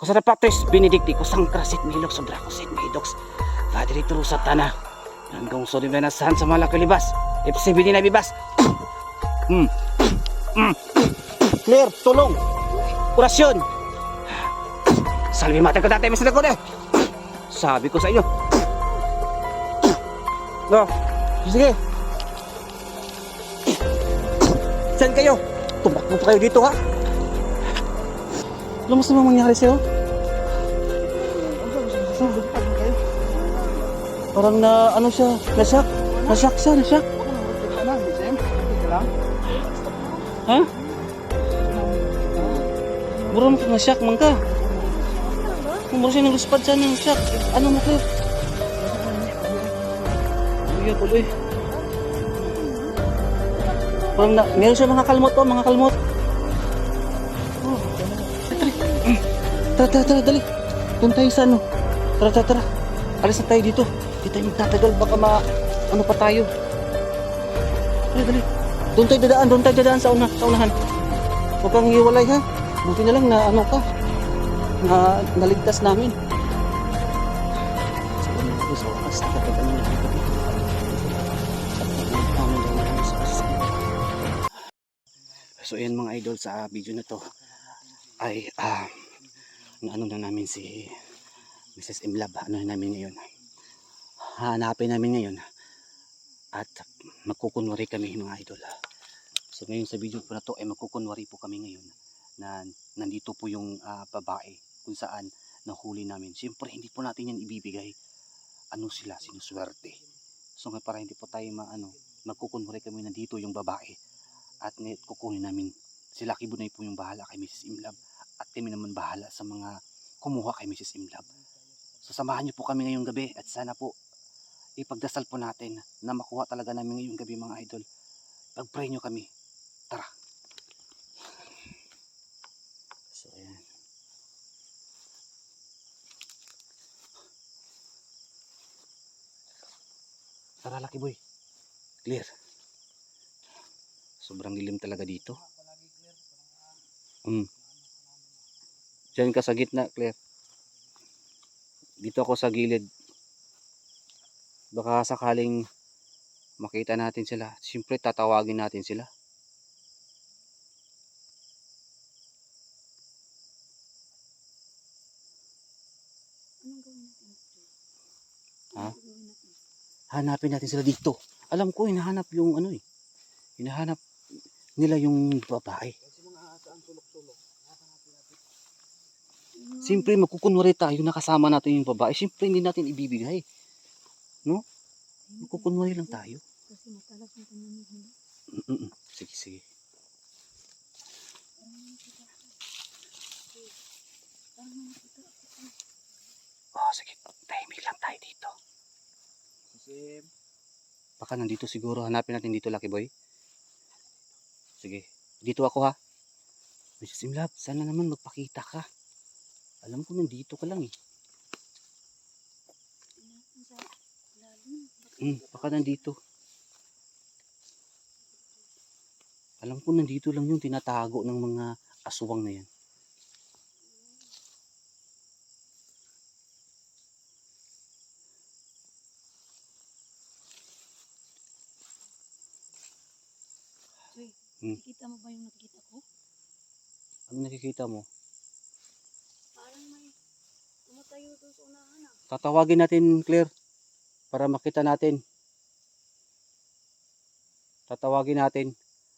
Kusara Patris Benedicti kusang krasit milok sobra kusit midox. Padre sa tana. Hanggang sa rin na saan sa malaki libas. FCBD na bibas. Hmm. Hmm. Clear, tulong. Orasyon. Salvi mata ko dati, Mr. Dakota. Sabi ko sa inyo. No. Sige. Saan kayo? Tumakbo pa kayo dito ha? Sa mga mangyari sa'yo? Parang na ano siya, nasyak. Nasyak siya, nasyak. Ha? Mura mo kang nasyak, mangka. Mura siya nag-uspad siya ng nasyak. Ano mo kayo? Kuya, tuloy. Parang na, meron siya mga kalmot oh, mga kalmot. Tara, tara, tara, dali. Doon tayo sa ano. Tara, tara, tara. Alis tayo dito. Hindi tayo magtatagal. Baka ma... Ano pa tayo. Dali, dali. Doon tayo dadaan. Doon tayo dadaan sa, una, sa unahan. Huwag kang hiwalay ha. Buti na lang na ano ka. Na naligtas namin. So ayan mga idol sa video na to ay ah na ano na namin si Mrs. Imlab ano na namin ngayon? Hanapin namin ngayon at magkukunwari kami mga idol. So ngayon sa video po na to ay magkukunwari po kami ngayon na nandito po yung ah, babae kung saan nahuli namin. Siyempre hindi po natin yan ibibigay. Ano sila? Sinuswerte. So nga para hindi po tayo maano magkukunwari kami nandito yung babae at ngayon kukunin namin si Lucky Bunay po yung bahala kay Mrs. Imlab at kami naman bahala sa mga kumuha kay Mrs. Imlab. So samahan niyo po kami ngayong gabi at sana po ipagdasal po natin na makuha talaga namin ngayong gabi mga idol. Pag-pray niyo kami. Tara. So ayan. Tara Lucky Boy. Clear. Sobrang dilim talaga dito. Mm. Diyan ka sa gitna, Claire. Dito ako sa gilid. Baka sakaling makita natin sila. Siyempre, tatawagin natin sila. Anong gawin natin? Ha? Hanapin natin sila dito. Alam ko, hinahanap yung ano eh. Hinahanap nila yung babae. Siyempre, magkukunwari tayo nakasama natin yung babae. Siyempre, hindi natin ibibigay. No? Magkukunwari lang tayo. Kasi matalas yung kanyang. Sige, sige. Oh, sige. Tahimik lang tayo dito. Kasi Baka nandito siguro. Hanapin natin dito, Lucky Boy. Sige. Dito ako ha. Mrs. Imlab, sana naman magpakita ka. Alam ko nandito ka lang eh. Hmm, baka nandito. Alam ko nandito lang yung tinatago ng mga aswang na yan. Joy, Hmm. nakikita mo ba yung nakikita ko? Ano nakikita mo? Parang may tumatayo doon sa unahan ah. Tatawagin natin, Claire, para makita natin. Tatawagin natin.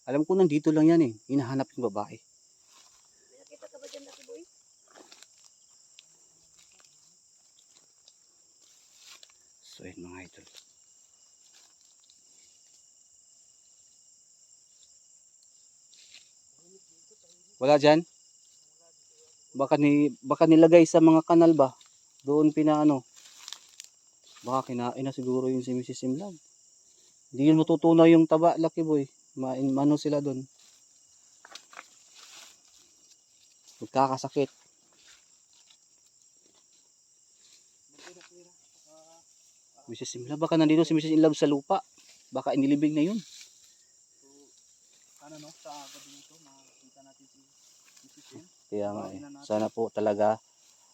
Alam ko nandito lang yan eh. Hinahanap yung babae. May nakita ka ba dyan, Lucky Boy? So, yun mga idol. Wala dyan? Baka, ni, baka nilagay sa mga kanal ba? Doon pinaano? Baka kinain na siguro yung si Mrs. Imlag. Hindi yun matutunaw yung taba, Lucky Boy. Ma mano sila doon. Magkakasakit. Mrs. Imlab, baka nandito si Mrs. Imlab sa lupa. Baka inilibing na yun. ano no, sa gabi nito, makikita natin si Mrs. Kaya nga eh, sana po talaga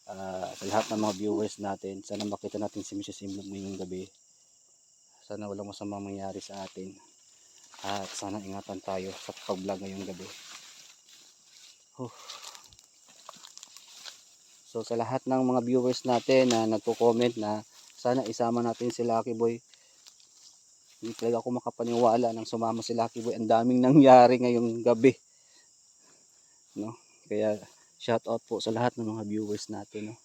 ah, sa lahat ng mga viewers natin. Sana makita natin si Mrs. Imlog ngayong gabi. Sana walang masamang mangyari sa atin. At sana ingatan tayo sa pag-vlog ngayong gabi. Huh. So sa lahat ng mga viewers natin na nagko-comment na sana isama natin si Lucky Boy. Hindi talaga ako makapaniwala nang sumama si Lucky Boy. Ang daming nangyari ngayong gabi. No? Kaya shout out po sa lahat ng mga viewers natin. No?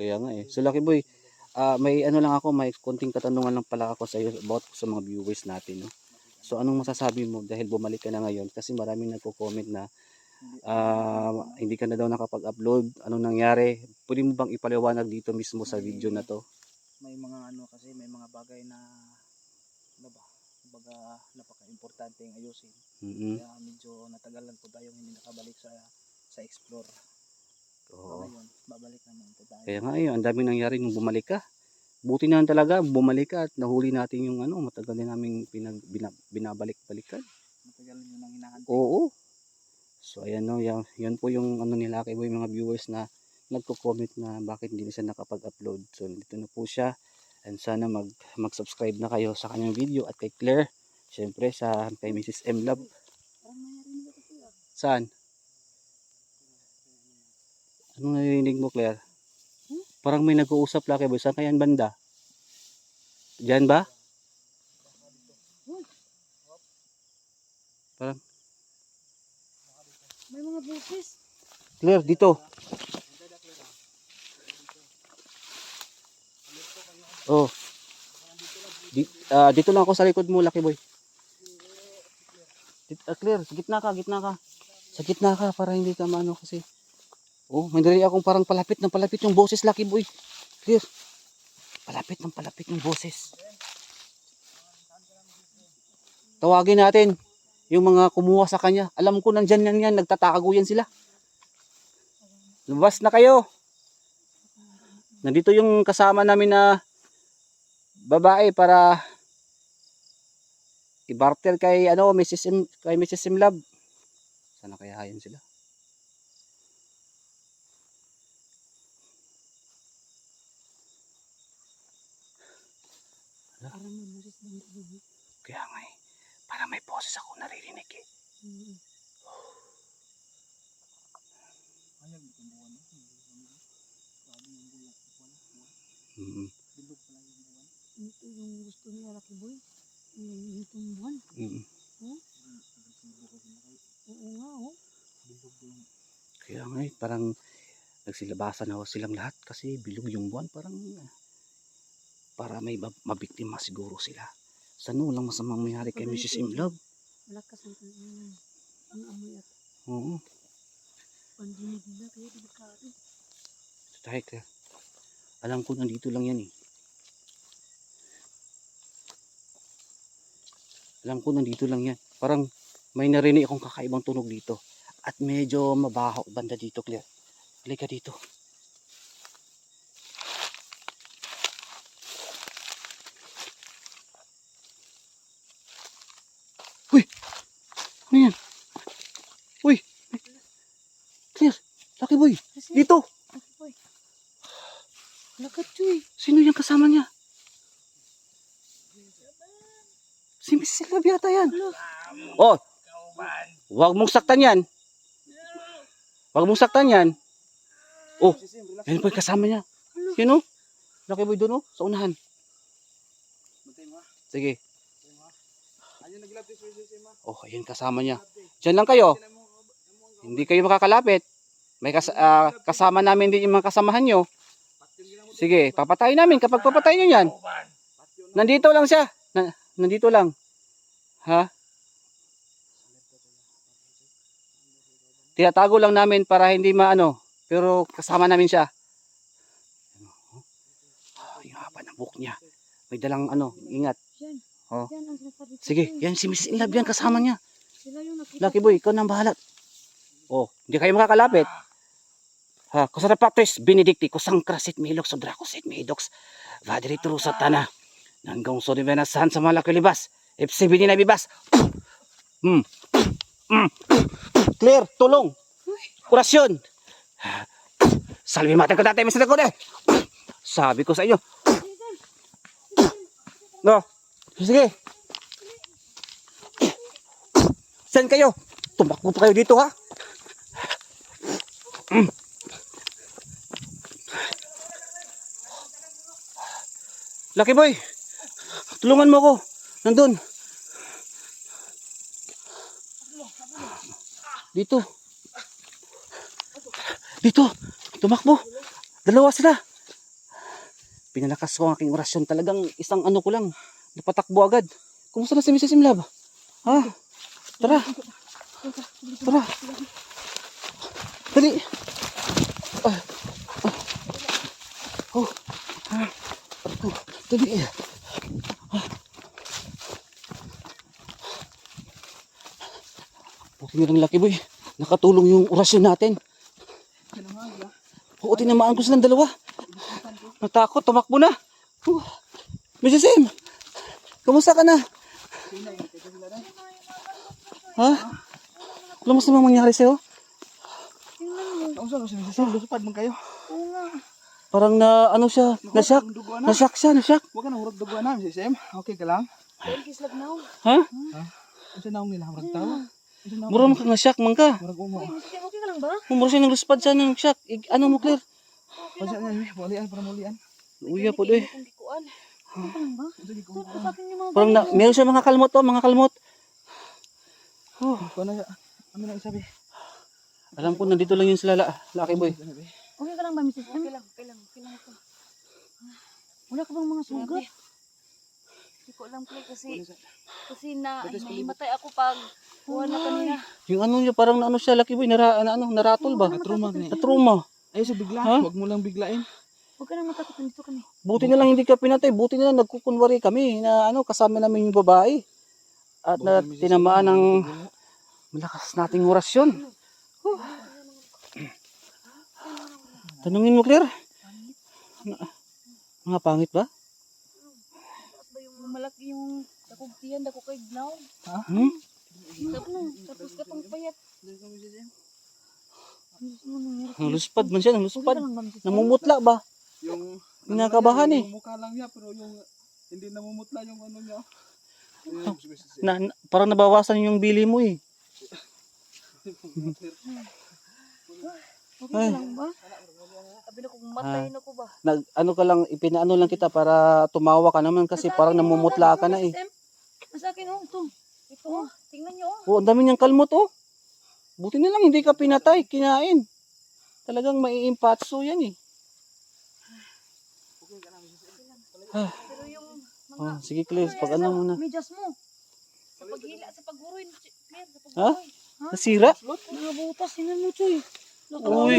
Kaya nga eh. So Lucky Boy, ah may ano lang ako, may konting katanungan lang pala ako sa iyo about sa mga viewers natin. No? So anong masasabi mo dahil bumalik ka na ngayon? Kasi maraming nagko-comment na ah, hindi ka na daw nakapag-upload. Anong nangyari? Pwede mo bang ipaliwanag dito mismo sa video na to? May mga ano kasi, may mga bagay na, ano ba, baga napaka-importante yung ayusin. mm Kaya medyo natagalan po tayo hindi nakabalik sa sa explore. Oo. Ngayon, babalik naman po tayo. Kaya nga eh, ang daming nangyari nung bumalik ka. Buti na talaga, bumalik ka at nahuli natin yung ano, matagal na namin pinag, bina, binabalik-balikan. Matagal yun ang hinahantay. Oo. So ayan no, yan, yan po yung ano nila kay boy mga viewers na nagko-comment na bakit hindi na siya nakapag-upload. So dito na po siya. And sana mag mag-subscribe na kayo sa kanyang video at kay Claire. Syempre sa kay Mrs. M Love. Saan? Anong narinig mo, Claire? Parang may nag-uusap laki boy. Saan kaya yan banda? Diyan ba? Parang, May mga boses. Claire, dito. Oh. Di, ah, dito lang ako sa likod mo, Lucky Boy. Dit, ah, Claire, sa gitna ka, gitna ka. Sa gitna ka, para hindi ka maano kasi. Oh, may narinig akong parang palapit ng palapit yung boses, Lucky Boy. Clear. Palapit ng palapit yung boses. Tawagin natin yung mga kumuha sa kanya. Alam ko nandyan yan yan, nagtatago yan sila. Lumabas na kayo. Nandito yung kasama namin na babae para i-barter kay ano Mrs. M, kay Mrs. Simlab. Sana kaya yan sila. Kaya nga eh, para may boses ako naririnig eh. Mm. Ayag, yung Ito yung gusto niya, Lucky Boy. Yung itong buwan. mm. Kayo. Oo nga, oh. Kaya nga eh, parang nagsilabasan na silang lahat kasi bilog yung buwan. Parang para may mab- mabiktima siguro sila. Sana walang masamang mayari kay Mrs. Imlove. Malakas ang ang, ang amoy at Oo. pandinig nila. Kaya delikado. Tayo, Claire. Alam ko nandito lang yan eh. Alam ko nandito lang yan. Parang may narinig akong kakaibang tunog dito. At medyo mabaho banda dito, Claire. Halika dito. Uy! Ano yan? Uy! Claire! Lucky boy! Kasi, Dito! Lucky Boy. Lakat Chuy. Sino yung kasama niya? Si Miss Silvia yata yan. Oh, wag mong saktan yan. Wag mong saktan yan. Oh, yan po yung kasama niya. Sino? Laki boy doon oh, sa unahan. Sige. Oh, ayun kasama niya. Diyan lang kayo. Hindi kayo makakalapit. May kas ah, kasama namin din yung mga kasamahan nyo. Sige, papatayin namin kapag papatayin nyo yan. Nandito lang siya. Na, nandito lang. Ha? Tinatago lang namin para hindi maano. Pero kasama namin siya. Oh, yung haba ng buhok niya. May dalang ano, ingat. Oh. Sige, yan si Miss Inlove yan kasama niya. Lucky boy, ikaw nang bahala. Oh, hindi kayo makakalapit. Ha, kusara patris, benedicti, kusang krasit, milok, sodra, kusit, midox, vadri sa tana. Nanggang so di sa malaki libas. Ipsi bini na bibas. Hmm. Mm. Clear, tulong. Kurasyon. Salve mata ko dati, Mr. Kode. Sabi ko sa inyo. No. Sige. Saan kayo? Tumakbo pa kayo dito ha? Mm. Lucky boy, tulungan mo ako. Nandun. Dito. Dito. Tumakbo. Dalawa sila. Pinalakas ko ang aking orasyon. Talagang isang ano ko lang. Napatakbo agad. Kumusta na si Mrs. Imlab? Ha? Tara. Tara. Dali. Ah. Ah. Oh. Ah. Oh. Dali. Lang laki boy. Nakatulong yung orasyon natin. Oo, tinamaan ko silang dalawa. Natakot, tumakbo na. Uh. Mrs. Sim, kumusta ka na? Ha? Alam mo sa mga mangyari sa'yo? Kaunsa mo si Mrs. Sam, lusupad man kayo. Oo nga. Parang na, ano siya, nasyak. Nasyak siya, nasyak. Huwag ka na hurag duguan na, Mrs. Sam. Okay ka lang? Dahil kislab na ako. Ha? Kasi naong nila, hurag tao. Mura mo mangka. hurag umo. Uy, Mrs. Em, okay ka lang ba? Mura siya ng luspad siya ng syak. I- ano mo, Claire? Kasi na, eh, mulian, para mulian. Uya po doy. Ka sa mga Parang na, meron siya mga kalmot to, mga kalmot. Oh, Kung ano, ano na isabi? alam ko, nandito lang yun sila, la, Lucky Boy. Okay ka lang ba, Mrs. M? Okay lang, okay lang, okay lang ako. Wala ka bang mga sugat? Hindi ko alam play kasi kasi na nahimatay ako pag kuha na kanina. Yung ano niya, parang ano siya, Lucky Boy, nara, na, ano, naratol ba? Natruma Natruma. Ay, so bigla. Ha? Huwag mo lang biglain. Huwag ka nang matakot, nandito kami. Buti na lang hindi ka pinatay, buti na lang nagkukunwari kami na ano, kasama namin yung babae. At na tinamaan ng malakas nating orasyon. Huh. Tanungin mo, Claire. Mga- pangit ba? Tapos ba yung malaki yung dakog tiyan, dakog kay gnaw. Hmm? Tapos, tapos katong payat. Naluspad man siya, naluspad. ka? Namumutla ba? Yung Kinakabahan eh. Yung mukha lang niya, pero yung hindi namumutla yung ano niya. Na, na- parang nabawasan yung bili mo eh. Okay ka lang ba? Sabi na kung matay na ko ba? Nag, ano ka lang, ipinaano lang kita para tumawa ka naman kasi parang namumutla ka na eh. Sa akin, oh, ito. Ito, oh. Tingnan niyo, oh. Oh, ang dami niyang kalmot oh. Buti na lang hindi ka pinatay, kinain. Talagang maiimpatso yan eh. Pero yung mga... Oh, sige Claire, pag ano muna. Medyas mo. Sa paghila, sa sa Ha? Nasira? Mga butas, tingnan mo, Choy. Uy.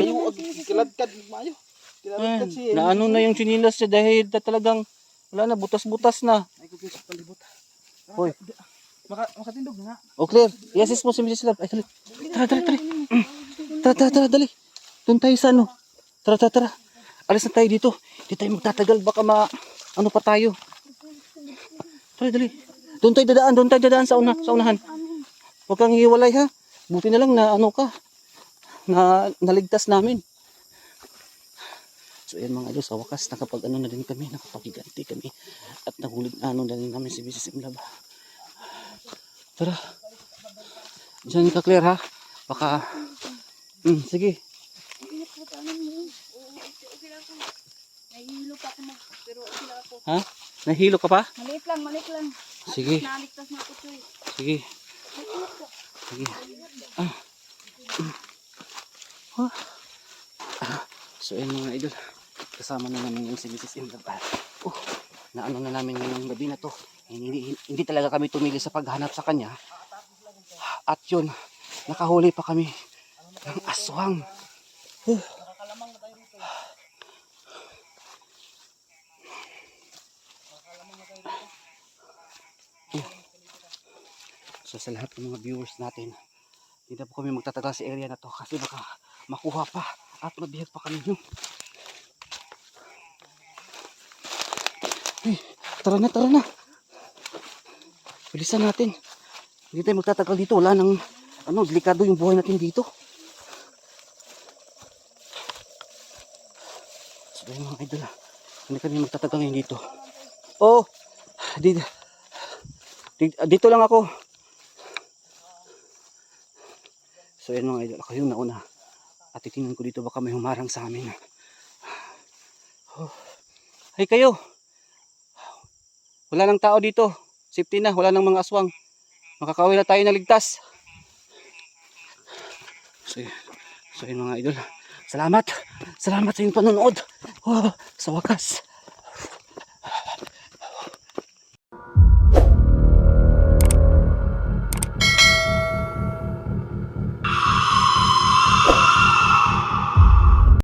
Kiladkad, maayo. Ay, Kiladkad si... na ano na yung chinilas niya dahil na talagang wala na, butas-butas na. Ay, kukis palibot. Hoy. Maka, makatindog na nga. Oh Claire, i-assist mo si Mrs. Love. Ay, dali. Tara, tara, tara. Mm. Tara, tara, tara, dali. Doon tayo sa ano. Tara, tara, tara. Alis na tayo dito. Hindi tayo magtatagal. Baka ma... Ano pa tayo. Tara, dali. Doon tayo dadaan. Doon tayo dadaan sa, una, sa unahan. Huwag kang hiwalay ha. Buti na lang na ano ka. Na naligtas namin. So ayan mga idol, sa wakas nakapag ano na din kami, nakapaghiganti kami at nahulid ano na din namin si Mrs. Imlab. Tara. Diyan ka clear ha. Baka mm, sige. Nahihilo pa ako, ma- pero okay lang ako. Ha? Nahilo ka pa? Maliit lang, maliit lang. Sige. Naligtas na ako, Choy. Sige. Sige. Ah. Ah. Ah. So ayun mga idol. Kasama na namin yung si Mrs. Imlab. Ah. Oh, naano na namin ngayong gabi na to. Hindi, hindi talaga kami tumigil sa paghanap sa kanya. At yun, nakahuli pa kami ng aswang. Huh. So sa lahat ng mga viewers natin, hindi na po kami magtatagal sa area na to kasi baka makuha pa at mabihag pa kami nyo. Ay, tara na, tara na. Bilisan natin. Hindi tayo magtatagal dito. Wala nang ano, delikado yung buhay natin dito. So yun mga idol, ah. hindi kami magtataga ngayon dito. Oh, dito, dito, lang ako. So yun mga idol, ako yung nauna. At titingnan ko dito baka may humarang sa amin. Oh. Hey kayo, wala nang tao dito. Safety na, wala nang mga aswang. Makakawin na tayo na ligtas. So, so yun mga idol. Salamat. Salamat sa inyong panonood. Oh, sa wakas.